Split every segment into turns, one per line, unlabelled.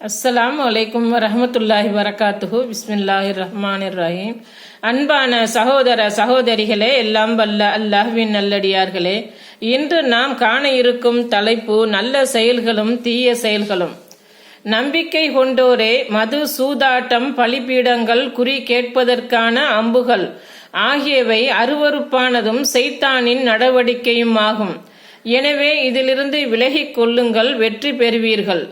அஸ்ஸலாமு அலைக்கும் வரஹமத்துல்லாஹி வரகாத்துஹு. பிஸ்மில்லாஹி ரஹ்மான் இர்ராஹிம் அன்பான சகோதர சகோதரிகளே எல்லாம் வல்ல அல்லாஹ்வின் நல்லடியார்களே இன்று நாம் காண இருக்கும் தலைப்பு நல்ல செயல்களும் தீய செயல்களும். நம்பிக்கை கொண்டோரே மது சூதாட்டம் பலிபீடங்கள் குறி கேட்பதற்கான அம்புகள் ஆகியவை அருவருப்பானதும் செய்தானின் நடவடிக்கையும் ஆகும் எனவே இதிலிருந்து விலகிக் கொள்ளுங்கள் வெற்றி பெறுவீர்கள்.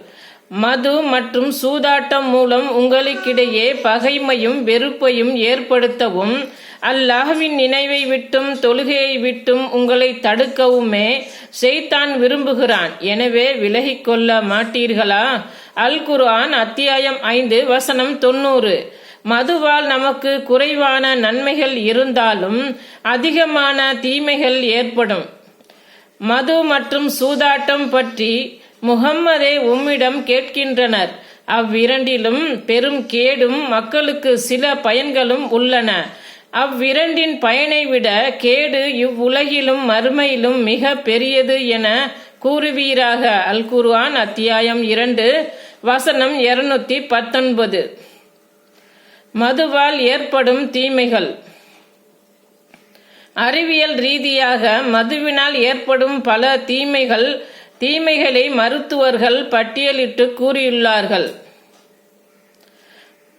மது மற்றும் சூதாட்டம் மூலம் உங்களுக்கிடையே பகைமையும் வெறுப்பையும் ஏற்படுத்தவும் அல்லாஹ்வின் நினைவை விட்டும் தொழுகையை விட்டும் உங்களை தடுக்கவுமே செய்தான் விரும்புகிறான். எனவே விலகிக்கொள்ள மாட்டீர்களா? அல் குர்ஆன் அத்தியாயம் ஐந்து வசனம் தொண்ணூறு. மதுவால் நமக்கு குறைவான நன்மைகள் இருந்தாலும் அதிகமான தீமைகள் ஏற்படும். மது மற்றும் சூதாட்டம் பற்றி முகம்மதே உம்மிடம் கேட்கின்றனர். அவ்விரண்டிலும் பெரும் கேடும் மக்களுக்கு சில பயன்களும் உள்ளன. அவ்விரண்டின் பயனை விட கேடு இவ்வுலகிலும் மறுமையிலும் மிக பெரியது என கூறுவீராக. அல் குர்ஆன் அத்தியாயம் இரண்டு வசனம் இருநூத்தி பத்தொன்பது. மதுவால் ஏற்படும் தீமைகள். அறிவியல் ரீதியாக மதுவினால் ஏற்படும் பல தீமைகள் தீமைகளை மருத்துவர்கள் பட்டியலிட்டு கூறியுள்ளார்கள்.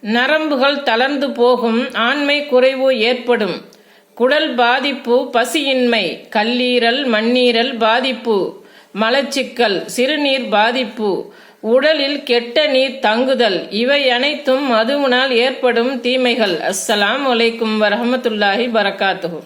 நரம்புகள் தளர்ந்து போகும் ஆண்மை குறைவு ஏற்படும். குடல் பாதிப்பு பசியின்மை கல்லீரல் மண்ணீரல் பாதிப்பு. மலச்சிக்கல் சிறுநீர் பாதிப்பு. உடலில் கெட்ட நீர் தங்குதல். இவை அனைத்தும் மதுவினால் ஏற்படும் தீமைகள். அஸ்ஸலாம் வலைக்கும் வரஹமத்துல்லாஹி வரகாத்துஹு